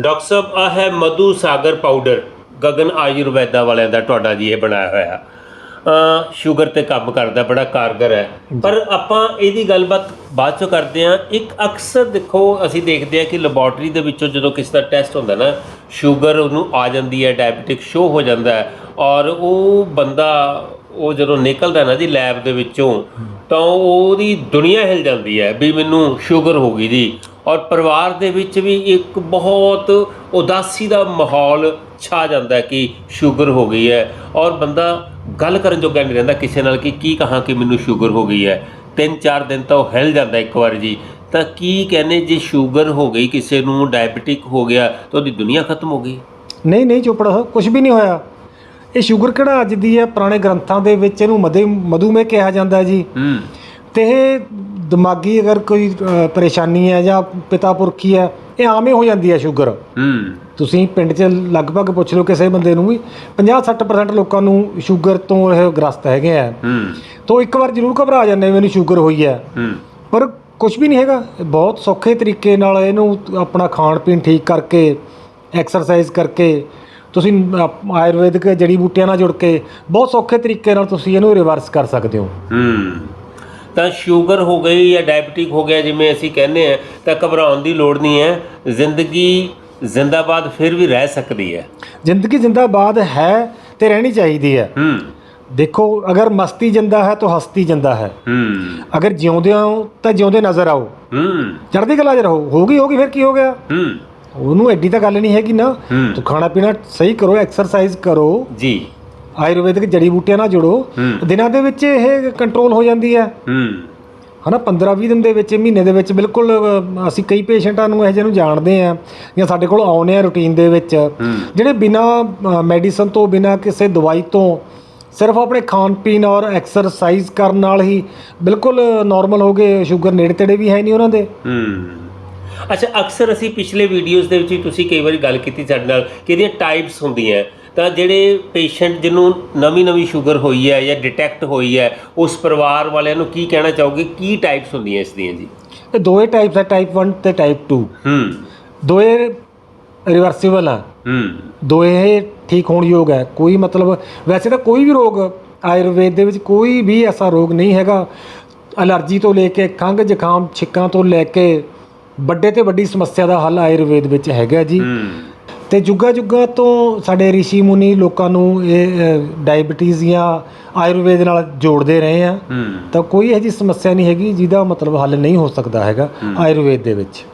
Doctor ਸਾਹਿਬ ਆ ਹੈ ਮਧੂ Sagar powder Gagan Ayurveda ਵਾਲਿਆਂ ਦਾ ਤੁਹਾਡਾ ਜੀ ਇਹ ਬਣਾਇਆ ਹੋਇਆ। ਸ਼ੂਗਰ ਤੇ ਕੰਮ ਕਰਦਾ ਬੜਾ ਕਾਰਗਰ ਹੈ। ਪਰ ਆਪਾਂ ਇਹਦੀ ਗੱਲਬਾਤ ਬਾਅਦ ਚੋਂ ਕਰਦੇ ਹਾਂ। ਇੱਕ ਅਕਸਰ ਦੇਖੋ ਅਸੀਂ ਦੇਖਦੇ ਹਾਂ ਕਿ ਲੈਬੋਰਟਰੀ ਦੇ ਵਿੱਚੋਂ ਜਦੋਂ ਕਿਸੇ ਦਾ ਟੈਸਟ ਹੁੰਦਾ ਨਾ ਸ਼ੂਗਰ ਉਹਨੂੰ ਆ ਜਾਂਦੀ ਹੈ ਡਾਇਬੀਟਿਕ ਸ਼ੋ ਹੋ ਜਾਂਦਾ ਹੈ ਔਰ ਉਹ ਬੰਦਾ ਉਹ ਜਦੋਂ ਨਿਕਲਦਾ ਨਾ ਜੀ ਲੈਬ ਦੇ ਵਿੱਚੋਂ ਤਾਂ ਉਹਦੀ ਦੁਨੀਆ ਹਿਲ ਜਾਂਦੀ ਹੈ ਵੀ ਮੈਨੂੰ ਸ਼ੂਗਰ ਹੋ ਗਈ ਜੀ। ਔਰ ਪਰਿਵਾਰ ਦੇ ਵਿੱਚ ਵੀ ਇੱਕ ਬਹੁਤ ਉਦਾਸੀ ਦਾ ਮਾਹੌਲ ਛਾ ਜਾਂਦਾ ਕਿ ਸ਼ੂਗਰ ਹੋ ਗਈ ਹੈ। ਔਰ ਬੰਦਾ ਗੱਲ ਕਰਨ ਜੋਗਾ ਨਹੀਂ ਰਹਿੰਦਾ ਕਿਸੇ ਨਾਲ ਕਿ ਕੀ ਕਹਾਂ ਕਿ ਮੈਨੂੰ ਸ਼ੂਗਰ ਹੋ ਗਈ ਹੈ। ਤਿੰਨ ਚਾਰ ਦਿਨ ਤਾਂ ਉਹ ਹਿਲ ਜਾਂਦਾ ਇੱਕ ਵਾਰ ਜੀ। ਤਾਂ ਕੀ ਕਹਿੰਦੇ ਜੇ ਸ਼ੂਗਰ ਹੋ ਗਈ ਕਿਸੇ ਨੂੰ ਡਾਇਬੀਟਿਕ ਹੋ ਗਿਆ ਤਾਂ ਉਹਦੀ ਦੁਨੀਆ ਖਤਮ ਹੋ ਗਈ? ਨਹੀਂ ਨਹੀਂ ਚੋਪੜਾ ਕੁਝ ਵੀ ਨਹੀਂ ਹੋਇਆ। ਇਹ ਸ਼ੂਗਰ ਕਿਹੜਾ ਅੱਜ ਦੀ ਹੈ? ਪੁਰਾਣੇ ਗ੍ਰੰਥਾਂ ਦੇ ਵਿੱਚ ਇਹਨੂੰ ਮਦੇ ਮਧੂਮੇਹ ਕਿਹਾ ਜਾਂਦਾ ਜੀ। ਹੂੰ। ਤੇ ਇਹ ਦਿਮਾਗੀ ਅਗਰ ਕੋਈ ਅ, ਪਰੇਸ਼ਾਨੀ ਹੈ ਜਾਂ ਪਿਤਾ ਪੁਰਖੀ ਹੈ ਇਹ ਆਮ ਹੀ ਹੋ ਜਾਂਦੀ ਹੈ ਸ਼ੂਗਰ। ਹੂੰ। ਤੁਸੀਂ ਪਿੰਡ 'ਚ ਲਗਭਗ ਪੁੱਛ ਲਓ ਕਿਸੇ ਬੰਦੇ ਨੂੰ ਵੀ 50-60% ਲੋਕਾਂ ਨੂੰ ਸ਼ੂਗਰ ਤੋਂ ਇਹ ਗ੍ਰਸਤ ਹੈਗੇ ਆ। ਹੂੰ। ਤੋਂ ਇੱਕ ਵਾਰ ਜ਼ਰੂਰ ਘਬਰਾ ਜਾਂਦੇ ਮੈਨੂੰ ਸ਼ੂਗਰ ਹੋਈ ਹੈ। ਹੂੰ। ਪਰ ਕੁਝ ਵੀ ਨਹੀਂ ਹੈਗਾ। ਇਹ ਬਹੁਤ ਸੌਖੇ ਤਰੀਕੇ ਨਾਲ ਇਹਨੂੰ ਆਪਣਾ ਖਾਣ ਪੀਣ ਠੀਕ ਕਰਕੇ ਐਕਸਰਸਾਈਜ਼ ਕਰਕੇ ਤੁਸੀਂ ਆਪ- ਆਯੁਰਵੈਦਿਕ ਜੜੀ ਬੂਟੀਆਂ ਨਾਲ ਜੁੜ ਕੇ ਬਹੁਤ ਸੌਖੇ ਤਰੀਕੇ ਨਾਲ ਤੁਸੀਂ ਇਹਨੂੰ ਰਿਵਰਸ ਕਰ ਸਕਦੇ ਹੋ। ਹੂੰ। ਤਾਂ ਸ਼ੂਗਰ ਹੋ ਗਈ ਜਾਂ ਡਾਇਬੀਟਿਕ ਹੋ ਗਿਆ ਜਿਵੇਂ ਅਸੀਂ ਕਹਿੰਦੇ ਆ ਤਾਂ ਘਬਰਾਉਣ ਦੀ ਲੋੜ ਨਹੀਂ ਹੈ। ਜ਼ਿੰਦਗੀ ਜ਼ਿੰਦਾਬਾਦ ਫਿਰ ਵੀ ਰਹਿ ਸਕਦੀ ਹੈ। ਜ਼ਿੰਦਗੀ ਜ਼ਿੰਦਾਬਾਦ ਹੈ ਤੇ ਰਹਿਣੀ ਚਾਹੀਦੀ ਹੈ। ਹੂੰ। ਦੇਖੋ ਅਗਰ ਮਸਤੀ ਜਿੰਦਾ ਹੈ ਤਾਂ ਹਸਤੀ ਜਿੰਦਾ ਹੈ। ਹੂੰ। ਅਗਰ ਜਿਉਂਦੇ ਹੋ ਤਾਂ ਜਿਉਂਦੇ ਨਜ਼ਰ ਆਓ। ਹੂੰ। ਚੜ੍ਹਦੀ ਕਲਾ 'ਚ ਰਹੋ। ਹੋਗੀ ਹੋਗੀ ਫਿਰ ਕੀ ਹੋ ਗਿਆ? ਹੂੰ। ਉਹਨੂੰ ਐਡੀ ਤਾਂ ਗੱਲ ਨਹੀਂ ਹੈਗੀ ਨਾ। ਹੂੰ। ਤੂੰ ਖਾਣਾ ਪੀਣਾ ਸਹੀ ਕਰੋ ਐਕਸਰਸਾਈਜ਼ ਕਰੋ। ਜੀ। ਆਯੁਰਵੈਦਿਕ ਜੜੀ ਬੂਟੀਆਂ ਨਾਲ ਜੁੜੋ। ਦਿਨਾਂ ਦੇ ਵਿੱਚ ਇਹ ਕੰਟਰੋਲ ਹੋ ਜਾਂਦੀ ਹੈ। ਹਨਾ 15-20 ਦਿਨ ਦੇ ਵਿੱਚ ਮਹੀਨੇ ਦੇ ਵਿੱਚ ਬਿਲਕੁਲ ਅਸੀਂ ਕਈ ਪੇਸ਼ੈਂਟਾਂ ਨੂੰ ਇਹੋ ਜਿਹੇ ਨੂੰ ਜਾਣਦੇ ਆ ਜਾਂ ਸਾਡੇ ਕੋਲ ਆਉਂਦੇ ਆ ਰੂਟੀਨ ਦੇ ਵਿੱਚ। ਜਿਹੜੇ ਬਿਨਾ ਮੈਡੀਸਨ ਤੋਂ ਬਿਨਾ ਕਿਸੇ ਦਵਾਈ ਤੋਂ ਸਿਰਫ ਆਪਣੇ ਖਾਣ ਪੀਣ ਔਰ ਐਕਸਰਸਾਈਜ਼ ਕਰਨ ਨਾਲ ਹੀ ਬਿਲਕੁਲ ਨਾਰਮਲ ਹੋ ਗਏ ਸ਼ੂਗਰ ਨੇੜੇ ਤੇੜੇ ਵੀ ਹੈ ਨਹੀਂ ਉਹਨਾਂ ਦੇ। ਅੱਛਾ ਅਕਸਰ ਅਸੀਂ ਪਿਛਲੇ ਵੀਡੀਓਜ਼ ਦੇ ਵਿੱਚ ਵੀ ਤੁਸੀਂ ਕਈ ਵਾਰੀ ਗੱਲ ਕੀਤੀ ਸਾਡੇ ਨਾਲ ਕਿ ਇਹਦੀਆਂ ਟਾਈਪਸ ਹੁੰਦੀਆਂ ਤਾਂ ਜਿਹੜੇ ਪੇਸ਼ੈਂਟ ਜਿਹਨੂੰ ਨਵੀਂ ਨਵੀਂ ਸ਼ੂਗਰ ਹੋਈ ਹੈ ਜਾਂ ਡਿਟੈਕਟ ਹੋਈ ਹੈ ਉਸ ਪਰਿਵਾਰ ਵਾਲਿਆਂ ਨੂੰ ਕੀ ਕਹਿਣਾ ਚਾਹੋਗੇ? ਕੀ ਟਾਈਪਸ ਹੁੰਦੀਆਂ ਇਸ ਦੀਆਂ ਜੀ? ਇਹ ਦੋਏ ਟਾਈਪਸ ਹੈ ਟਾਈਪ 1 ਤੇ ਟਾਈਪ 2 ਹੂੰ। ਦੋਏ ਰਿਵਰਸੀਬਲ ਆ। ਹੂੰ। ਦੋਏ ਠੀਕ ਹੋਣ ਯੋਗ ਹੈ। ਕੋਈ ਮਤਲਬ ਵੈਸੇ ਤਾਂ ਕੋਈ ਵੀ ਰੋਗ ਆਯੁਰਵੇਦ ਦੇ ਵਿੱਚ ਕੋਈ ਵੀ ਐਸਾ ਰੋਗ ਨਹੀਂ ਹੈਗਾ। ਅਲਰਜੀ ਤੋਂ ਲੈ ਕੇ ਖੰਘ ਜ਼ੁਕਾਮ ਛਿੱਕਾਂ ਤੋਂ ਲੈ ਕੇ ਵੱਡੇ ਤੇ ਵੱਡੀ ਸਮੱਸਿਆ ਦਾ ਹੱਲ ਆਯੁਰਵੇਦ ਵਿੱਚ ਹੈਗਾ ਜੀ। ਹੂੰ। ਤੇ ਜੁਗਾ ਜੁਗਾ ਤੋਂ ਸਾਡੇ ઋષਿ ਮੁਨੀ ਲੋਕਾਂ ਨੂੰ ਇਹ ਡਾਇਬੀਟੀਜ਼ ਜਾਂ ਆਯੁਰਵੇਦ ਨਾਲ ਜੋੜਦੇ ਰਹੇ ਆ। ਹੂੰ। ਤਾਂ ਕੋਈ ਇਹੋ ਜਿਹੀ ਸਮੱਸਿਆ ਨਹੀਂ ਹੈਗੀ ਜਿਹਦਾ ਮਤਲਬ ਹੱਲ ਨਹੀਂ ਹੋ ਸਕਦਾ ਹੈਗਾ ਆਯੁਰਵੇਦ ਦੇ ਵਿੱਚ।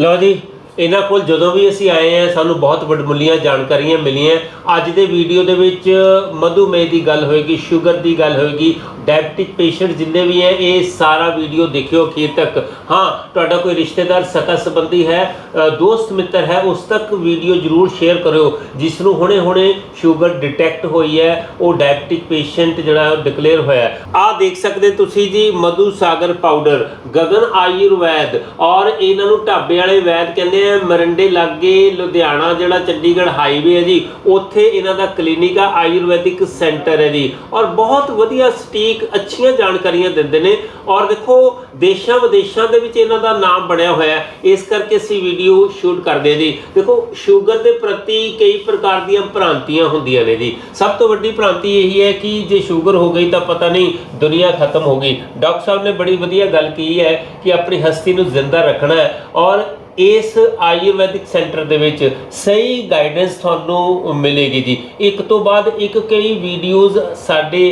ਲਓ ਜੀ ਇਹਨਾਂ ਕੋਲ ਜਦੋਂ ਵੀ ਅਸੀਂ ਆਏ ਆ ਸਾਨੂੰ ਬਹੁਤ ਵੱਡਮੁੱਲੀਆਂ ਜਾਣਕਾਰੀਆਂ ਮਿਲੀਆਂ। ਅੱਜ ਦੇ ਵੀਡੀਓ ਦੇ ਵਿੱਚ ਮਧੂਮੇਹ ਦੀ ਗੱਲ ਹੋਏਗੀ ਸ਼ੂਗਰ ਦੀ ਗੱਲ ਹੋਏਗੀ ਡਾਇਬਟਿਕ ਪੇਸ਼ੈਂਟ ਜਿੰਨੇ ਵੀ ਹੈ, ਇਹ ਸਾਰਾ ਵੀਡੀਓ ਦੇਖਿਓ ਅਖੀਰ ਤੱਕ। ਹਾਂ, ਤੁਹਾਡਾ ਕੋਈ ਰਿਸ਼ਤੇਦਾਰ ਸਕਾ ਸੰਬੰਧੀ ਹੈ ਦੋਸਤ ਮਿੱਤਰ ਹੈ, ਉਸ ਤੱਕ ਵੀਡੀਓ ਜਰੂਰ ਸ਼ੇਅਰ ਕਰਿਓ ਜਿਸ ਨੂੰ ਹੁਣੇ-ਹੁਣੇ ਸ਼ੂਗਰ ਡਿਟੈਕਟ ਹੋਈ ਹੈ, ਉਹ ਡਾਇਬਟਿਕ ਪੇਸ਼ੈਂਟ ਜਿਹੜਾ ਡਿਕਲੇਅਰ ਹੋਇਆ ਆਹ ਦੇਖ ਸਕਦੇ ਤੁਸੀਂ ਜੀ, ਮਧੂ ਸਾਗਰ ਪਾਊਡਰ ਗਗਨ ਆਯੁਰਵੈਦ, ਔਰ ਇਹਨਾਂ ਨੂੰ ਢਾਬੇ ਵਾਲੇ ਵੈਦ ਕਹਿੰਦੇ ਆ, ਮਰਿੰਡੇ ਲਾਗੇ ਲੁਧਿਆਣਾ ਜਿਹੜਾ ਚੰਡੀਗੜ੍ਹ ਹਾਈਵੇ ਹੈ ਜੀ, ਉੱਥੇ ਇਹਨਾਂ ਦਾ ਕਲੀਨਿਕ ਆ, ਆਯੁਰਵੈਦਿਕ ਸੈਂਟਰ ਹੈ ਜੀ। ਔਰ ਬਹੁਤ ਵਧੀਆ ਸਟੀਕ ਅੱਛੀਆਂ ਜਾਣਕਾਰੀਆਂ ਦਿੰਦੇ ਨੇ ਔਰ ਦੇਖੋ, ਦੇਸ਼ਾਂ ਵਿਦੇਸ਼ਾਂ ਦੇ ਵਿੱਚ ਇਹਨਾਂ ਦਾ ਨਾਮ ਬਣਿਆ ਹੋਇਆ ਇਸ ਕਰਕੇ ਅਸੀਂ ਵੀਡੀਓ ਸ਼ੂਟ ਕਰਦੇ ਹਾਂ ਜੀ। ਦੇਖੋ ਸ਼ੂਗਰ ਦੇ ਪ੍ਰਤੀ ਕਈ ਪ੍ਰਕਾਰ ਦੀਆਂ ਭ੍ਰਾਂਤੀਆਂ ਹੁੰਦੀਆਂ ਨੇ ਜੀ। ਸਭ ਤੋਂ ਵੱਡੀ ਭ੍ਰਾਂਤੀ ਇਹੀ ਹੈ ਕਿ ਜੇ ਸ਼ੂਗਰ ਹੋ ਗਈ ਤਾਂ ਪਤਾ ਨਹੀਂ ਦੁਨੀਆ ਖਤਮ ਹੋ ਗਈ। ਡਾਕਟਰ ਸਾਹਿਬ ਨੇ ਬੜੀ ਵਧੀਆ ਗੱਲ ਕੀਤੀ ਹੈ ਕਿ ਆਪਣੀ ਹਸਤੀ ਨੂੰ ਜ਼ਿੰਦਾ ਰੱਖਣਾ ਹੈ ਔਰ ਇਸ ਆਯੁਰਵੈਦਿਕ ਸੈਂਟਰ ਦੇ ਵਿੱਚ ਸਹੀ ਗਾਈਡੈਂਸ ਤੁਹਾਨੂੰ ਮਿਲੇਗੀ ਜੀ। ਇੱਕ ਤੋਂ ਬਾਅਦ ਇੱਕ ਕਈ ਵੀਡੀਓਜ਼ ਸਾਡੇ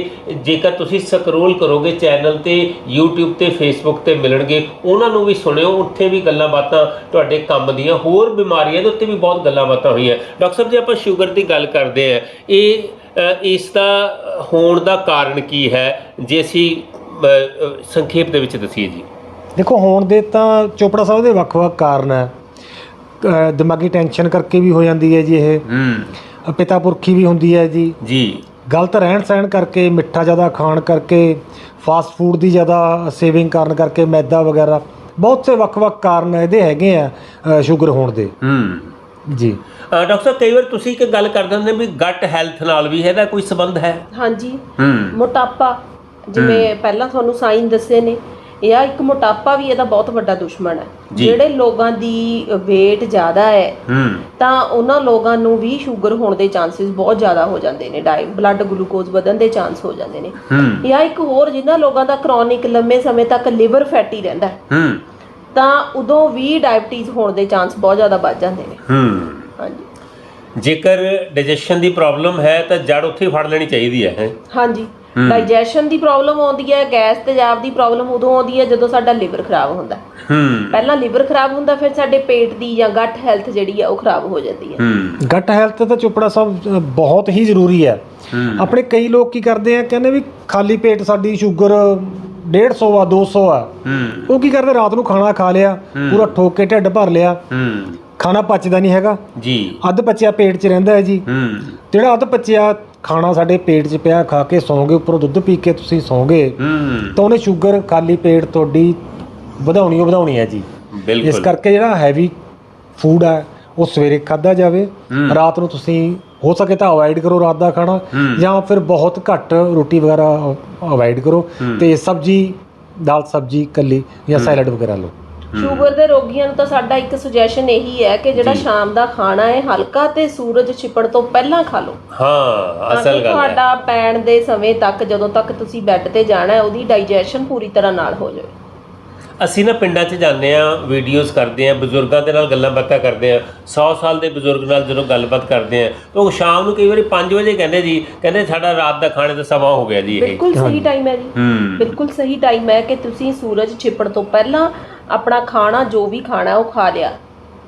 ਜੇਕਰ ਤੁਸੀਂ ਸਕਰੋਲ ਕਰੋਗੇ ਚੈਨਲ ਤੇ, YouTube ਤੇ, Facebook ਤੇ ਮਿਲਣਗੇ, ਉਹਨਾਂ ਨੂੰ ਵੀ ਸੁਣਿਓ। ਉੱਥੇ ਵੀ ਗੱਲਾਂ ਬਾਤਾਂ ਤੁਹਾਡੇ ਕੰਮ ਦੀਆਂ ਹੋਰ ਬਿਮਾਰੀਆਂ ਦੇ ਉੱਤੇ ਵੀ ਬਹੁਤ ਗੱਲਾਂ ਬਾਤਾਂ ਹੋਈਆਂ। ਡਾਕਟਰ ਸਾਹਿਬ ਜੀ, ਆਪਾਂ ਸ਼ੂਗਰ ਦੀ ਗੱਲ ਕਰਦੇ ਆ ਇਹ ਇਸ ਦਾ ਹੋਣ ਦਾ ਕਾਰਨ ਕੀ ਹੈ? ਜੇ ਅਸੀਂ ਸੰਖੇਪ ਦੇ ਵਿੱਚ ਦਸੀਏ ਜੀ। ਦੇਖੋ ਹੋਣ ਦੇ ਤਾਂ ਚੋਪੜਾ ਸਾਹਿਬ ਦੇ ਵੱਖ-ਵੱਖ ਕਾਰਨ ਹੈ। ਦਿਮਾਗੀ ਟੈਨਸ਼ਨ ਕਰਕੇ ਵੀ ਹੋ ਜਾਂਦੀ ਹੈ ਜੀ ਇਹ। ਹੂੰ। ਪਿਤਾ ਪੁਰਖੀ ਵੀ ਹੁੰਦੀ ਹੈ ਜੀ। ਜੀ। ਗਲਤ ਰਹਿਣ ਸਹਿਣ ਕਰਕੇ ਮਿੱਠਾ ਜ਼ਿਆਦਾ ਖਾਣ ਕਰਕੇ ਫਾਸਟ ਫੂਡ ਦੀ ਜ਼ਿਆਦਾ ਸੇਵਿੰਗ ਕਰਨ ਕਰਕੇ ਮੈਦਾ ਵਗੈਰਾ ਬਹੁਤ ਸੇ ਵੱਖ-ਵੱਖ ਕਾਰਨ ਇਹਦੇ ਹੈਗੇ ਆ ਸ਼ੂਗਰ ਹੋਣ ਦੇ। ਹੂੰ। ਜੀ। ਅ, ਡਾਕਟਰ ਸਾਹਿਬ ਕਈ ਵਾਰ ਤੁਸੀਂ ਇੱਕ ਗੱਲ ਕਰਦੇ ਹੁੰਦੇ ਵੀ ਗੱਟ ਹੈਲਥ ਨਾਲ ਵੀ ਇਹਦਾ ਕੋਈ ਸੰਬੰਧ ਹੈ? ਹਾਂਜੀ। ਹੂੰ। ਮੋਟਾਪਾ ਜਿਵੇਂ ਪਹਿਲਾਂ ਤੁਹਾਨੂੰ ਸਾਈਨ ਦੱਸੇ ਨੇ ਜਾਂ ਇੱਕ ਮੋਟਾਪਾ ਵੀ ਇਹਦਾ ਬਹੁਤ ਵੱਡਾ ਦੁਸ਼ਮਣ ਹੈ। ਜਿਹੜੇ ਲੋਕਾਂ ਦੀ weight ਜ਼ਿਆਦਾ ਹੈ ਤਾਂ ਉਹਨਾਂ ਲੋਕਾਂ ਨੂੰ ਵੀ ਸ਼ੂਗਰ ਹੋਣ ਦੇ ਚਾਂਸਸ ਬਹੁਤ ਜ਼ਿਆਦਾ ਹੋ ਜਾਂਦੇ ਨੇ। ਡਾਈ ਬਲੱਡ ਗਲੂਕੋਜ਼ ਵਧਣ ਦੇ ਚਾਂਸ ਹੋ ਜਾਂਦੇ ਨੇ। ਜਾਂ ਇੱਕ ਹੋਰ ਜਿਨ੍ਹਾਂ ਲੋਕਾਂ ਦਾ ਕ੍ਰੋਨਿਕ ਲੰਮੇ ਸਮੇਂ ਤੱਕ ਲਿਵਰ ਫੈਟੀ ਰਹਿੰਦਾ ਹੈ, ਤਾਂ ਉਦੋਂ ਵੀ ਡਾਇਬਟੀਜ਼ ਹੋਣ ਦੇ ਚਾਂਸ ਬਹੁਤ ਜ਼ਿਆਦਾ ਵੱਧ ਜਾਂਦੇ ਨੇ। ਹੂੰ। ਹਾਂਜੀ। ਜੇਕਰ ਡਾਈਜੈਸ਼ਨ ਦੀ ਪ੍ਰੋਬਲਮ ਹੈ ਤਾਂ ਜੜ ਉੱਥੇ ਫੜ ਲੈਣੀ ਚਾਹੀਦੀ ਹੈਂ? ਹਾਂਜੀ। ਡਾਈਜੈਸ਼ਨ ਦੀ ਪ੍ਰੋਬਲਮ ਆਉਂਦੀ ਹੈ ਗੈਸ ਤੇਜ਼ਾਬ ਦੀ ਪ੍ਰੋਬਲਮ ਉਦੋਂ ਆਉਂਦੀ ਹੈ ਜਦੋਂ ਸਾਡਾ ਲਿਵਰ ਖਰਾਬ ਹੁੰਦਾ ਹੈ। ਪਹਿਲਾਂ ਲਿਵਰ ਖਰਾਬ ਹੁੰਦਾ ਫਿਰ ਸਾਡੇ ਪੇਟ ਦੀ ਜਾਂ ਗੱਟ ਹੈਲਥ ਜਿਹੜੀ ਹੈ ਉਹ ਖਰਾਬ ਹੋ ਜਾਂਦੀ ਹੈ। ਹੂੰ। ਗੱਟ ਹੈਲਥ ਤਾਂ ਚੋਪੜਾ ਸਾਹਿਬ ਬਹੁਤ ਹੀ ਜ਼ਰੂਰੀ ਹੈ। ਹੂੰ। ਆਪਣੇ ਕਈ ਲੋਕ ਕੀ ਕਰਦੇ ਆ ਕਹਿੰਦੇ ਵੀ ਖਾਲੀ ਪੇਟ ਸਾਡੀ ਸ਼ੂਗਰ 150 ਆ 200 ਆ। ਹੂੰ। ਉਹ ਕੀ ਕਰਦੇ ਰਾਤ ਨੂੰ ਖਾਣਾ ਖਾ ਲਿਆ ਪੂਰਾ ਠੋਕ ਕੇ ਢਿੱਡ ਭਰ ਲਿਆ। ਹੂੰ। ਖਾਣਾ ਪਚਦਾ ਨਹੀਂ ਹੈਗਾ। ਜੀ। ਅੱਧ ਪਚਿਆ ਪੇਟ 'ਚ ਰਹਿੰਦਾ ਹੈ ਜੀ। ਹੂੰ। ਜਿਹੜਾ ਅੱਧ ਪਚਿਆ ਖਾਣਾ ਸਾਡੇ ਪੇਟ 'ਚ ਪਿਆ ਖਾ ਕੇ ਸੌਂਗੇ ਉੱਪਰੋਂ ਦੁੱਧ ਪੀ ਕੇ ਤੁਸੀਂ ਸੌਂਗੇ ਹੂੰ। ਤਾਂ ਉਹਨੇ ਸ਼ੂਗਰ ਖਾਲੀ ਪੇਟ ਤੁਹਾਡੀ ਵਧਾਉਣੀ ਓ ਵਧਾਉਣੀ ਹੈ ਜੀ। ਇਸ ਬਿਲਕੁਲ ਕਰਕੇ ਜਿਹੜਾ ਹੈਵੀ ਫੂਡ ਹੈ ਉਹ ਸਵੇਰੇ ਖਾਦਾ ਜਾਵੇ ਰਾਤ ਨੂੰ ਤੁਸੀਂ ਹੋ ਸਕੇ ਤਾਂ ਅਵੋਇਡ ਕਰੋ ਰਾਤ ਦਾ ਖਾਣਾ ਜਾਂ ਫਿਰ ਬਹੁਤ ਘੱਟ ਰੋਟੀ ਵਗੈਰਾ ਅਵੋਇਡ ਕਰੋ ਤੇ ਸਬਜੀ ਦਾਲ ਸਬਜੀ ਕੱਲੀ ਜਾਂ ਸੈਲਡ ਵਗੈਰਾ ਲਓ। ਸ਼ੂਗਰ ਦੇ ਰੋਗੀਆਂ ਨੂੰ ਤਾਂ ਸਾਡਾ ਇੱਕ ਸੁਜੈਸ਼ਨ ਇਹੀ ਹੈ ਕਿ ਜਿਹੜਾ ਸ਼ਾਮ ਦਾ ਖਾਣਾ ਹੈ ਹਲਕਾ ਤੇ ਸੂਰਜ ਛਿਪਣ ਤੋਂ ਪਹਿਲਾਂ ਖਾ ਲਓ। ਹਾਂ ਅਸਲ ਗੱਲ ਹੈ। ਤੁਹਾਡਾ ਪੈਣ ਦੇ ਸਮੇਂ ਤੱਕ ਜਦੋਂ ਤੱਕ ਤੁਸੀਂ ਬੈੱਡ ਤੇ ਜਾਣਾ ਹੈ ਉਹਦੀ ਡਾਈਜੈਸ਼ਨ ਪੂਰੀ ਤਰ੍ਹਾਂ ਨਾਲ ਹੋ ਜਾਵੇ। ਅਸੀਂ ਨਾ ਪਿੰਡਾਂ 'ਚ ਜਾਂਦੇ ਆ ਵੀਡੀਓਜ਼ ਕਰਦੇ ਆ ਬਜ਼ੁਰਗਾਂ ਦੇ ਨਾਲ ਗੱਲਾਂ ਬਾਤਾਂ ਕਰਦੇ ਆ 100 ਸਾਲ ਦੇ ਬਜ਼ੁਰਗ ਨਾਲ ਜਦੋਂ ਗੱਲਬਾਤ ਕਰਦੇ ਆ ਉਹ ਸ਼ਾਮ ਨੂੰ ਕਈ ਵਾਰੀ 5 ਵਜੇ ਕਹਿੰਦੇ ਜੀ ਕਹਿੰਦੇ ਸਾਡਾ ਰਾਤ ਦਾ ਖਾਣੇ ਦਾ ਸਮਾਂ ਹੋ ਗਿਆ ਜੀ ਇਹ। ਬਿਲਕੁਲ ਸਹੀ ਟਾਈਮ ਹੈ ਜੀ। ਬਿਲਕੁਲ ਸਹੀ ਟਾਈਮ ਹੈ ਕਿ ਤੁਸੀਂ ਸੂਰਜ ਛਿਪਣ ਤੋਂ ਪਹਿਲਾਂ ਆਪਣਾ ਖਾਣਾ ਜੋ ਵੀ ਖਾਣਾ ਉਹ ਖਾ ਲਿਆ।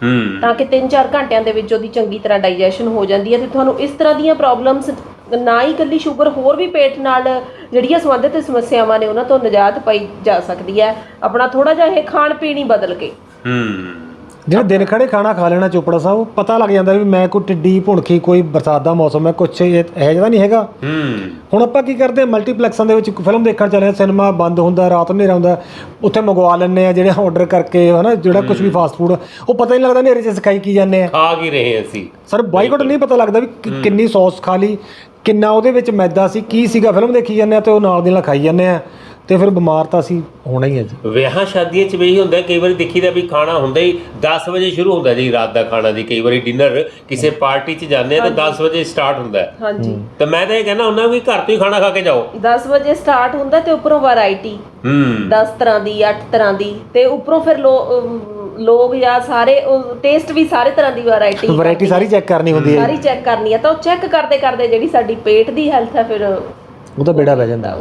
ਹੂੰ। ਤਾਂ ਕਿ 3-4 ਘੰਟਿਆਂ ਦੇ ਵਿੱਚ ਉਹਦੀ ਚੰਗੀ ਤਰ੍ਹਾਂ ਡਾਈਜੈਸ਼ਨ ਹੋ ਜਾਂਦੀ ਹੈ ਤੇ ਤੁਹਾਨੂੰ ਇਸ ਤਰ੍ਹਾਂ ਦੀਆਂ ਪ੍ਰੋਬਲਮਸ ਨਾ ਹੀ ਇਕੱਲੀ ਸ਼ੂਗਰ ਹੋਰ ਵੀ ਪੇਟ ਨਾਲ ਜਿਹੜੀਆਂ ਸੰਬੰਧਿਤ ਸਮੱਸਿਆਵਾਂ ਨੇ ਉਹਨਾਂ ਤੋਂ ਨਿਜਾਤ ਪਾਈ ਜਾ ਸਕਦੀ ਹੈ। ਆਪਣਾ ਥੋੜਾ ਜਿਹਾ ਇਹ ਖਾਣ ਪੀਣ ਹੀ ਬਦਲ ਕੇ। ਹੂੰ। ਜਿਹੜਾ ਦਿਨ ਖੜੇ ਖਾਣਾ ਖਾ ਲੈਣਾ ਚੋਪੜਾ ਸਾਹਿਬ ਪਤਾ ਲੱਗ ਜਾਂਦਾ ਵੀ ਮੈਂ ਕੋਈ ਟਿੱਡੀ ਭੁਣਖੀ ਕੋਈ ਬਰਸਾਤ ਦਾ ਮੌਸਮ ਹੈ ਕੁਛ ਇਹ ਜਿਹਾ ਨਹੀਂ ਹੈਗਾ। ਹੂੰ। ਹੁਣ ਆਪਾਂ ਕੀ ਕਰਦੇ ਹਾਂ? ਮਲਟੀਪਲੈਕਸਾਂ ਦੇ ਵਿੱਚ ਫਿਲਮ ਦੇਖਣ ਚੱਲੇ ਸਿਨੇਮਾ ਬੰਦ ਹੁੰਦਾ ਰਾਤ ਨੂੰ ਹਨੇਰਾ ਹੁੰਦਾ ਉੱਥੇ ਮੰਗਵਾ ਲੈਂਦੇ ਆ ਜਿਹੜੇ ਆਰਡਰ ਕਰਕੇ ਹਨਾ ਜਿਹੜਾ ਕੁਝ ਵੀ ਫਾਸਟ ਫੂਡ ਉਹ ਪਤਾ ਹੀ ਨਹੀਂ ਲੱਗਦਾ ਹਨੇਰੇ 'ਚ ਸਿਖਾਈ ਕੀ ਜਾਂਦੇ ਆ ਖਾ ਕੀ ਰਹੇ ਅਸੀਂ। ਸਰ ਬਾਈਕਾਟ ਨਹੀਂ ਪਤਾ ਲੱਗਦਾ ਵੀ ਕਿੰਨੀ ਸੌਸ ਖਾ ਲਈ ਕਿੰਨਾ ਉਹਦੇ ਵਿੱਚ ਮੈਦਾ ਸੀ ਕੀ ਸੀਗਾ? ਫਿਲਮ ਦੇਖੀ ਜਾਂਦੇ ਆ ਤੇ ਉਹ ਨਾਲ ਦੀ ਨਾਲ ਖਾਈ ਜਾਂਦੇ ਆ ਤੇ ਫਿਰ ਬਿਮਾਰ ਤਾਂ ਅਸੀਂ ਹੋਣਾ ਹੀ ਹੈ ਜੀ। ਵਿਆਹਾਂ ਸ਼ਾਦੀਆਂ 'ਚ ਵੀ ਇਹੀ ਹੁੰਦਾ ਕਈ ਵਾਰੀ ਦੇਖੀਦਾ ਵੀ ਖਾਣਾ ਹੁੰਦਾ ਹੀ 10 ਵਜੇ ਸ਼ੁਰੂ ਹੁੰਦਾ ਜੀ ਰਾਤ ਦਾ ਖਾਣਾ ਦੀ ਕਈ ਵਾਰੀ ਡਿਨਰ ਕਿਸੇ ਪਾਰਟੀ 'ਚ ਜਾਂਦੇ ਆ ਤਾਂ 10 ਵਜੇ ਸਟਾਰਟ ਹੁੰਦਾ। ਹੈ। ਹਾਂਜੀ ਤਾਂ ਮੈਂ ਤਾਂ ਇਹ ਕਹਿੰਦਾ ਹੁੰਦਾ ਵੀ ਘਰ ਤੋਂ ਹੀ ਖਾਣਾ ਖਾ ਕੇ ਜਾਓ। 10 ਵਜੇ ਸਟਾਰਟ ਹੁੰਦਾ ਤੇ ਉੱਪਰੋਂ ਵੈਰਾਈਟੀ ਹੂੰ। 10 ਤਰ੍ਹਾਂ ਦੀ 8 ਤਰ੍ਹਾਂ ਦੀ ਤੇ ਉੱਪਰੋਂ ਫਿਰ ਲੋ- ਅਮ, ਲੋਕ ਜਾਂ ਸਾਰੇ ਟੇਸਟ ਵੀ ਸਾਰੇ ਤਰ੍ਹਾਂ ਦੀ ਵੈਰਾਈਟੀ ਵੈਰਾਈਟੀ ਸਾਰੀ ਚੈੱਕ ਕਰਨੀ ਹੁੰਦੀ ਹੈ ਸਾਰੀ ਚੈੱਕ ਕਰਨੀ ਹੈ ਤਾਂ ਉਹ ਚੈੱਕ ਕਰਦੇ ਕਰਦੇ ਜਿਹੜੀ ਸਾਡੀ ਪੇਟ ਦੀ ਹੈਲਥ ਹੈ ਫਿਰ ਉਹ ਤਾਂ ਬੇੜਾ ਬਹਿ ਜਾਂਦਾ।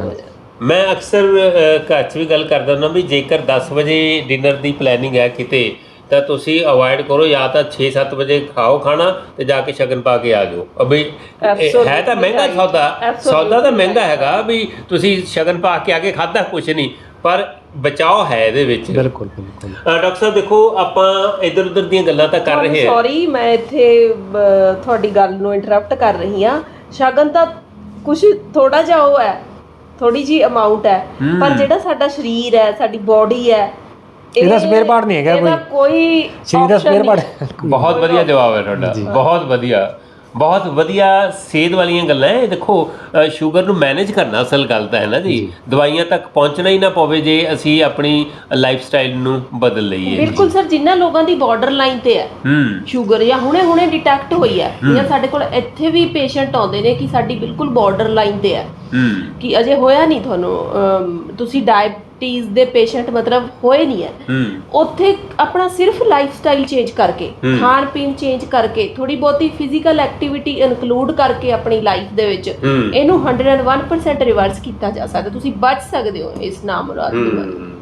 ਮੈਂ ਅਕਸਰ ਘਰ 'ਚ ਵੀ ਗੱਲ ਕਰਦਾ ਹੁੰਦਾ ਵੀ ਜੇਕਰ 10 ਵਜੇ ਡਿਨਰ ਦੀ ਪਲੈਨਿੰਗ ਹੈ ਕਿਤੇ ਤਾਂ ਤੁਸੀਂ ਅਵੋਇਡ ਕਰੋ ਜਾਂ ਤਾਂ 6-7 ਵਜੇ ਖਾਓ ਖਾਣਾ ਤੇ ਜਾ ਕੇ ਸ਼ਗਨ ਪਾ ਕੇ ਆ ਜਾਓ। ਅਬੇ ਹੈ ਤਾਂ ਮਹਿੰਗਾ. ਸੌਦਾ ਸੌਦਾ ਤਾਂ ਮਹਿੰਗਾ ਹੈਗਾ ਵੀ ਤੁਸੀਂ ਸ਼ਗਨ ਪਾ ਕੇ ਆ ਕੇ ਖਾਦਾ ਕੁਛ ਨਹੀਂ ਪਰ ਬਚਾਓ ਹੈ ਇਹਦੇ ਵਿੱਚ। ਬਿਲਕੁਲ ਬਿਲਕੁਲ। ਡਾਕਟਰ ਸਾਹਿਬ ਦੇਖੋ ਆਪਾਂ ਇੱਧਰ ਉੱਧਰ ਦੀਆਂ ਗੱਲਾਂ ਤਾਂ ਕਰ ਰਹੇ ਹਾਂ। ਸੌਰੀ ਮੈਂ ਇੱਥੇ ਤੁਹਾਡੀ ਗੱਲ ਨੂੰ ਇੰਟਰਰਪਟ ਕਰ ਰਹੀ ਹਾਂ। ਸ਼ਗਨ ਤਾਂ ਕੁਝ ਥੋੜਾ ਜਿਹਾ ਉਹ ਹੈ ਥੋੜੀ ਜੀ ਅਮਾਉਂਟ ਹੈ ਪਰ ਜਿਹੜਾ ਸਾਡਾ ਸਰੀਰ ਹੈ ਸਾਡੀ ਬਾਡੀ ਹੈ ਇਹਦਾ ਇਹ- spare part ਨਹੀਂ ਹੈਗਾ ਇਹਦਾ ਕੋਈ। ਸਰੀਰ ਦਾ option ਸਪੇਅਰ। ਪਾਰਟ ਬਹੁਤ ਵਧੀਆ ਜਵਾਬ ਹੈ ਤੁਹਾਡਾ। ਬਹੁਤ ਵਧੀਆ। ਬਹੁਤ ਵਧੀਆ ਸਿਹਤ ਵਾਲੀਆਂ ਗੱਲਾਂ ਹੈ। ਇਹ ਦੇਖੋ ਸ਼ੂਗਰ ਨੂੰ ਮੈਨੇਜ ਕਰਨਾ ਅਸਲ ਗੱਲ ਤਾਂ ਹੈ ਨਾ ਜੀ। ਦਵਾਈਆਂ ਤੱਕ ਪਹੁੰਚਣਾ ਹੀ ਨਾ ਪਵੇ ਜੇ ਅਸੀਂ ਆਪਣੀ ਲਾਈਫ ਸਟਾਈਲ ਨੂੰ ਬਦਲ ਲਈਏ। ਬਿਲਕੁਲ ਸਰ ਜਿਨ੍ਹਾਂ ਲੋਕਾਂ ਦੀ ਬਾਰਡਰ ਲਾਈਨ ਤੇ ਹੈ ਸ਼ੂਗਰ ਜਾਂ ਹੁਣੇ ਹੁਣੇ ਡਿਟੈਕਟ ਹੋਈ ਹੈ ਜਾਂ ਸਾਡੇ ਕੋਲ ਇੱਥੇ ਵੀ ਪੇਸ਼ੈਂਟ ਆਉਂਦੇ ਨੇ ਕਿ ਸਾਡੀ ਬਿਲਕੁਲ ਬਾਰਡਰ ਲਾਈਨ ਤੇ ਹੈ। ਕਿ ਅਜੇ ਹੋਇਆ ਨਹੀਂ ਤੁਹਾਨੂੰ? ਤੁਸੀਂ ਡਾਇਬਟੀਜ਼ ਦੇ ਪੇਸ਼ੈਂਟ ਮਤਲਬ ਹੋਏ ਨਹੀਂ ਹੈ। ਉੱਥੇ ਆਪਣਾ ਸਿਰਫ ਲਾਈਫ ਸਟਾਈਲ ਚੇਂਜ ਕਰਕੇ ਖਾਣ ਪੀਣ ਚੇਂਜ ਕਰਕੇ ਥੋੜੀ ਬਹੁਤੀ ਫਿਜ਼ੀਕਲ ਐਕਟੀਵਿਟੀ ਇਨਕਲੂਡ ਕਰਕੇ ਆਪਣੀ ਲਾਈਫ ਦੇ ਵਿੱਚ ਇਹਨੂੰ 101% ਰਿਵਰਸ ਕੀਤਾ ਜਾ ਸਕਦਾ। ਤੁਸੀਂ ਬਚ ਸਕਦੇ ਹੋ ਇਸ ਨਾਮੁਰਾਦ ਬਿਮਾਰੀ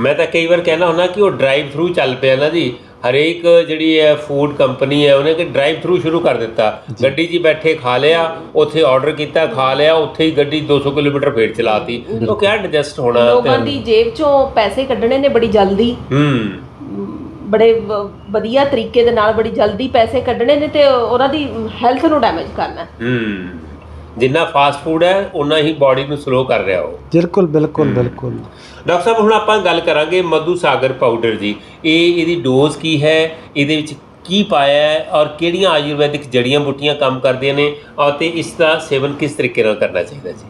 ਮੈਂ ਤਾਂ ਕਈ ਵਾਰ ਕਹਿਣਾ ਹੁੰਦਾ ਕਿ ਉਹ ਡਰਾਈਵ ਥਰੂ ਚੱਲ ਪਿਆ ਨਾ ਜੀ। ਹਰੇਕ ਜਿਹੜੀ ਹੈ ਫੂਡ ਕੰਪਨੀ ਹੈ ਉਹਨੇ ਕਿ ਡਰਾਈਵ ਥਰੂ ਸ਼ੁਰੂ ਕਰ ਦਿੱਤਾ। ਗੱਡੀ 'ਚ ਬੈਠੇ ਖਾ ਲਿਆ ਉੱਥੇ ਆਰਡਰ ਕੀਤਾ ਖਾ ਲਿਆ ਉੱਥੇ ਹੀ ਗੱਡੀ 200 ਕਿਲੋਮੀਟਰ ਫੇਰ ਚਲਾਤੀ। ਉਹ ਕਿਆ ਐਡਜਸਟ ਹੋਣਾ ਲੋਕਾਂ ਦੀ ਜੇਬ ਚੋਂ ਪੈਸੇ ਕੱਢਣੇ ਨੇ ਬੜੀ ਜਲਦੀ। ਹੂੰ। ਬੜੇ ਵਧੀਆ ਤਰੀਕੇ ਦੇ ਨਾਲ ਬੜੀ ਜਲਦੀ ਪੈਸੇ ਕੱਢਣੇ ਨੇ ਤੇ ਉਹਨਾਂ ਦੀ ਹੈਲਥ ਨੂੰ ਡੈਮੇਜ ਕਰਨਾ। ਹੈ। ਜਿੰਨਾ ਫਾਸਟ ਫੂਡ ਹੈ ਉਨਾ ਹੀ ਬਾਡੀ ਨੂੰ ਸਲੋ ਕਰ ਰਿਹਾ ਉਹ। ਬਿਲਕੁਲ ਬਿਲਕੁਲ ਬਿਲਕੁਲ। ਡਾਕਟਰ ਸਾਹਿਬ ਹੁਣ ਆਪਾਂ ਗੱਲ ਕਰਾਂਗੇ ਮਧੂ ਸਾਗਰ ਪਾਊਡਰ ਜੀ ਇਹ ਇਹਦੀ ਡੋਜ਼ ਕੀ ਹੈ? ਇਹਦੇ ਵਿੱਚ ਕੀ ਪਾਇਆ ਹੈ? ਔਰ ਕਿਹੜੀਆਂ ਆਯੁਰਵੈਦਿਕ ਜੜੀਆਂ ਬੂਟੀਆਂ ਕੰਮ ਕਰਦੀਆਂ ਨੇ? ਔਰ ਤੇ ਇਸ ਦਾ ਸੇਵਨ ਕਿਸ ਤਰੀਕੇ ਨਾਲ ਕਰਨਾ ਚਾਹੀਦਾ ਜੀ?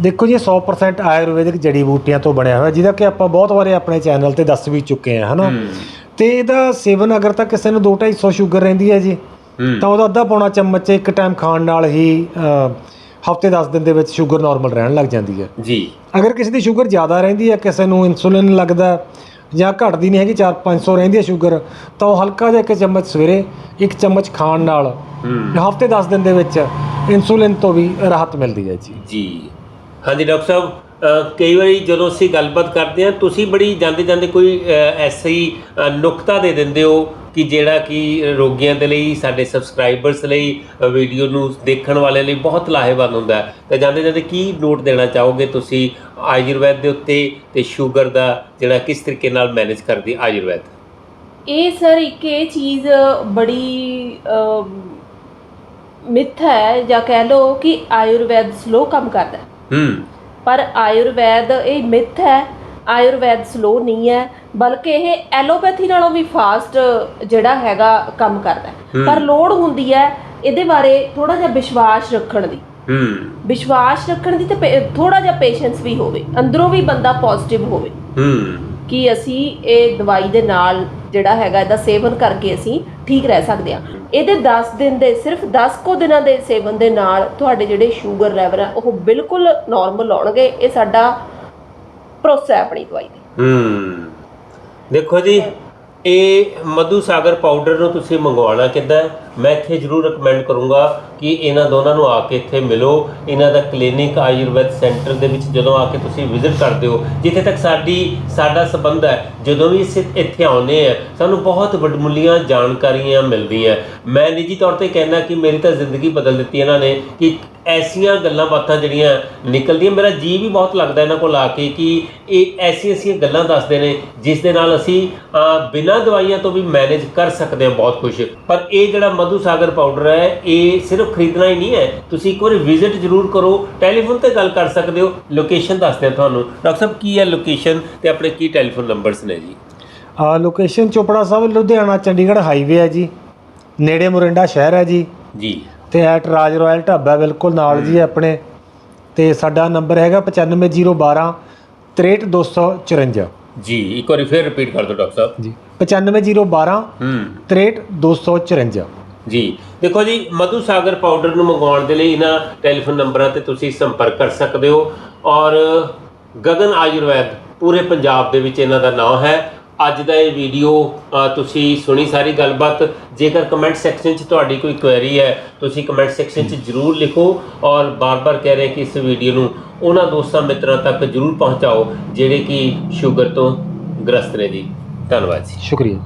ਦੇਖੋ ਜੀ ਇਹ 100% ਆਯੁਰਵੈਦਿਕ ਜੜੀ ਬੂਟੀਆਂ ਤੋਂ ਬਣਿਆ ਹੋਇਆ ਜਿਹਦਾ ਕਿ ਆਪਾਂ ਬਹੁਤ ਵਾਰੇ ਆਪਣੇ ਚੈਨਲ ਤੇ ਦੱਸ ਵੀ ਚੁੱਕੇ ਆ ਹਨਾ? ਤੇ ਇਹਦਾ ਸੇਵਨ ਅਗਰ ਤਾਂ ਕਿਸੇ ਨੂੰ 2-250 ਸ਼ੂਗਰ ਰਹਿੰਦੀ ਹੈ ਜੀ। ਤਾਂ ਉਹਦਾ ਅੱਧਾ ਪੌਣਾ ਚਮਚ ਇੱਕ ਟਾਈਮ ਖਾਣ ਨਾਲ ਹੀ ਹਫ਼ਤੇ 10 ਦਿਨ ਦੇ ਵਿੱਚ ਸ਼ੂਗਰ ਨਾਰਮਲ ਰਹਿਣ ਲੱਗ ਜਾਂਦੀ ਹੈ। ਜੀ। ਅਗਰ ਕਿਸੇ ਦੀ ਸ਼ੂਗਰ ਜ਼ਿਆਦਾ ਰਹਿੰਦੀ ਹੈ ਕਿਸੇ ਨੂੰ ਇਨਸੂਲਿਨ ਲੱਗਦਾ ਜਾਂ ਘਟਦੀ ਨਹੀਂ ਹੈਗੀ 4-500 ਰਹਿੰਦੀ ਹੈ ਸ਼ੂਗਰ ਤਾਂ ਉਹ ਹਲਕਾ ਜਿਹਾ ਇੱਕ ਚਮਚ ਸਵੇਰੇ ਇੱਕ ਚਮਚ ਖਾਣ ਨਾਲ ਹਫ਼ਤੇ 10 ਦਿਨ ਦੇ ਵਿੱਚ ਇਨਸੂਲਿਨ ਤੋਂ ਵੀ ਰਾਹਤ ਮਿਲਦੀ ਹੈ ਜੀ। ਜੀ। ਹਾਂਜੀ ਡਾਕਟਰ ਸਾਹਿਬ ਕਈ ਵਾਰੀ ਜਦੋਂ ਅਸੀਂ ਗੱਲਬਾਤ ਕਰਦੇ ਹਾਂ ਤੁਸੀਂ ਬੜੀ ਜਾਂਦੇ ਜਾਂਦੇ ਕੋਈ ਐਸਾ ਨੁਕਤਾ ਦੇ ਦਿੰਦੇ ਹੋ ਕਿ ਜਿਹੜਾ ਕਿ ਰੋਗੀਆਂ ਦੇ ਲਈ ਸਾਡੇ ਸਬਸਕ੍ਰਾਈਬਰਸ ਲਈ ਵੀਡੀਓ ਨੂੰ ਦੇਖਣ ਵਾਲਿਆਂ ਲਈ ਬਹੁਤ ਲਾਹੇਵੰਦ ਹੁੰਦਾ ਹੈ। ਤੇ ਜਾਂਦੇ ਜਾਂਦੇ ਕੀ ਨੋਟ ਦੇਣਾ ਚਾਹੋਗੇ ਤੁਸੀਂ ਆਯੁਰਵੈਦ ਦੇ ਉੱਤੇ ਤੇ ਸ਼ੂਗਰ ਦਾ ਜਿਹੜਾ ਕਿਸ ਤਰੀਕੇ ਨਾਲ ਮੈਨੇਜ ਕਰਦੀ ਆਯੁਰਵੈਦ? ਇਹ ਸਰ ਇੱਕ ਇਹ ਚੀਜ਼ ਬੜੀ ਮਿੱਥ ਹੈ ਜਾਂ ਕਹਿ ਲਓ ਕਿ ਆਯੁਰਵੈਦ ਸਲੋ ਕੰਮ ਕਰਦਾ। ਹੂੰ। ਪਰ ਆਯੁਰਵੈਦ ਇਹ ਮਿੱਥ ਹੈ ਆਯੁਰਵੈਦ ਸਲੋ ਨਹੀਂ ਹੈ ਬਲਕਿ ਇਹ ਐਲੋਪੈਥੀ ਨਾਲੋਂ ਵੀ ਫਾਸਟ ਜਿਹੜਾ ਹੈਗਾ ਕੰਮ ਕਰਦਾ ਹੈ। ਪਰ ਲੋੜ ਹੁੰਦੀ ਹੈ ਇਹਦੇ ਬਾਰੇ ਥੋੜਾ ਜਿਹਾ ਵਿਸ਼ਵਾਸ ਰੱਖਣ ਦੀ। ਹੂੰ। ਵਿਸ਼ਵਾਸ ਰੱਖਣ ਦੀ ਤੇ ਥੋੜਾ ਜਿਹਾ ਪੇਸ਼ੈਂਸ ਵੀ ਹੋਵੇ ਅੰਦਰੋਂ ਵੀ ਬੰਦਾ ਪੋਜ਼ਿਟਿਵ ਹੋਵੇ। ਹੂੰ। ਕਿ ਅਸੀਂ ਇਹ ਦਵਾਈ ਦੇ ਨਾਲ ਜਿਹੜਾ ਹੈਗਾ ਇਹਦਾ ਸੇਵਨ ਕਰਕੇ ਅਸੀਂ ਠੀਕ ਰਹਿ ਸਕਦੇ ਹਾਂ। ਇਹਦੇ 10 ਦਿਨ ਦੇ ਸਿਰਫ 10 ਕੋ ਦਿਨਾਂ ਦੇ ਸੇਵਨ ਦੇ ਨਾਲ ਤੁਹਾਡੇ ਜਿਹੜੇ ਸ਼ੂਗਰ ਲੈਵਲ ਆ ਉਹ ਬਿਲਕੁਲ ਨਾਰਮਲ ਆਉਣਗੇ। ਇਹ ਸਾਡਾ ਭਰੋਸਾ ਹੈ ਆਪਣੀ ਦਵਾਈ ਤੇ। ਹੂੰ। ਦੇਖੋ ਜੀ, ਇਹ ਮਧੂ ਸਾਗਰ ਪਾਊਡਰ ਨੂੰ ਤੁਸੀਂ ਮੰਗਵਾਉਣਾ ਕਿੱਦਾਂ ਹੈ? ਮੈਂ ਇੱਥੇ ਜ਼ਰੂਰ ਰეკਮੈਂਡ ਕਰੂੰਗਾ। ਕਿ ਇਹਨਾਂ ਦੋਨਾਂ ਨੂੰ ਆ ਕੇ ਇੱਥੇ ਮਿਲੋ। ਇਹਨਾਂ ਦਾ ਕਲੀਨਿਕ ਆਯੁਰਵੈਦ ਸੈਂਟਰ ਦੇ ਵਿੱਚ ਜਦੋਂ ਆ ਕੇ ਤੁਸੀਂ ਵਿਜ਼ਿਟ ਕਰਦੇ ਹੋ, ਜਿੱਥੇ ਤੱਕ ਸਾਡੀ, ਸਾਡਾ ਸਬੰਧ ਹੈ, ਜਦੋਂ ਵੀ ਅਸੀਂ ਇੱਥੇ ਆਉਂਦੇ ਆ ਸਾਨੂੰ ਬਹੁਤ ਵੱਡਮੁੱਲੀਆਂ ਜਾਣਕਾਰੀਆਂ ਮਿਲਦੀਆਂ। ਮੈਂ ਨਿੱਜੀ ਤੌਰ ਤੇ ਕਹਿਣਾ ਕਿ ਮੇਰੀ ਤਾਂ ਜ਼ਿੰਦਗੀ ਬਦਲ ਦਿੱਤੀ ਇਹਨਾਂ ਨੇ ਕਿ ਐਸੀਆਂ ਗੱਲਾਂ ਬਾਤਾਂ ਜਿਹੜੀਆਂ ਨਿਕਲਦੀਆਂ, ਮੇਰਾ ਜੀ ਵੀ ਬਹੁਤ ਲੱਗਦਾ ਇਹਨਾਂ ਕੋਲ ਆ ਕੇ ਕਿ ਇਹ ਐਸੀ ਐਸੀਆਂ ਗੱਲਾਂ ਦੱਸਦੇ ਨੇ, ਜਿਸ ਦੇ ਨਾਲ ਅਸੀਂ ਬਿਨਾਂ ਦਵਾਈਆਂ ਤੋਂ ਵੀ ਮੈਨੇਜ ਕਰ ਸਕਦੇ ਹਾਂ ਬਹੁਤ ਕੁਝ ਪਰ ਇਹ ਜਿਹੜਾ ਮਧੂ ਸਾਗਰ ਪਾਊਡਰ ਹੈ, ਇਹ ਸਿਰਫ ਖਰੀਦਣਾ ਹੀ ਨਹੀਂ ਹੈ ਤੁਸੀਂ ਇੱਕ ਵਾਰੀ ਵਿਜ਼ਿਟ ਜ਼ਰੂਰ ਕਰੋ ਟੈਲੀਫੋਨ ਤੇ ਗੱਲ ਕਰ ਸਕਦੇ ਹੋ ਲੋਕੇਸ਼ਨ ਦੱਸਦੇ ਤੁਹਾਨੂੰ। ਡਾਕਟਰ ਸਾਹਿਬ ਕੀ ਹੈ ਲੋਕੇਸ਼ਨ ਤੇ ਆਪਣੇ ਕੀ ਟੈਲੀਫੋਨ ਨੰਬਰਸ ਨੇ ਜੀ? ਆ ਲੋਕੇਸ਼ਨ ਚੋਪੜਾ ਸਾਹਿਬ ਲੁਧਿਆਣਾ ਚੰਡੀਗੜ੍ਹ ਹਾਈਵੇ ਹੈ ਜੀ। ਨੇੜੇ ਮੁਰਿੰਡਾ ਸ਼ਹਿਰ ਹੈ ਜੀ। ਜੀ। ਤੇ ਐਟ ਰਾਜ ਰਾਇਲ ਢਾਬਾ ਬਿਲਕੁਲ ਨਾਲ ਜੀ ਆਪਣੇ। ਤੇ ਸਾਡਾ ਨੰਬਰ ਹੈਗਾ 95012 63254 ਜੀ ਇੱਕ ਵਾਰੀ ਫਿਰ ਰਿਪੀਟ ਕਰ ਦਿਓ ਡਾਕਟਰ ਸਾਹਿਬ। ਜੀ 95012 ਹੂੰ। 63254 ਜੀ। ਦੇਖੋ ਜੀ, ਮਧੂ ਸਾਗਰ ਪਾਊਡਰ ਨੂੰ ਮੰਗਵਾਉਣ ਦੇ ਲਈ ਇਹਨਾਂ ਟੈਲੀਫੋਨ ਨੰਬਰਾਂ ਤੇ ਤੁਸੀਂ ਸੰਪਰਕ ਕਰ ਸਕਦੇ ਹੋ ਔਰ ਗਗਨ ਆਯੁਰਵੈਦ ਪੂਰੇ ਪੰਜਾਬ ਦੇ ਵਿੱਚ ਇਹਨਾਂ ਦਾ ਨਾਮ ਹੈ। ਅੱਜ ਦਾ ਇਹ ਵੀਡੀਓ ਤੁਸੀਂ ਸੁਣੀ ਸਾਰੀ ਗੱਲਬਾਤ। ਜੇਕਰ ਕਮੈਂਟ ਸੈਕਸ਼ਨ 'ਚ ਤੁਹਾਡੀ ਕੋਈ ਕੁਐਰੀ ਹੈ, ਤੁਸੀਂ ਕਮੈਂਟ ਸੈਕਸ਼ਨ 'ਚ ਜਰੂਰ ਲਿਖੋ ਔਰ ਬਾਰ-ਬਾਰ ਕਹਿ ਰਹੇ ਕਿ ਇਸ ਵੀਡੀਓ ਨੂੰ ਉਹਨਾਂ ਦੋਸਤਾਂ ਮਿੱਤਰਾਂ ਤੱਕ ਜਰੂਰ ਪਹੁੰਚਾਓ, ਜਿਹੜੇ ਕਿ ਸ਼ੂਗਰ ਤੋਂ ਗ੍ਰਸਤ ਨੇ ਜੀ। ਧੰਨਵਾਦ ਜੀ। ਸ਼ੁਕਰੀਆ।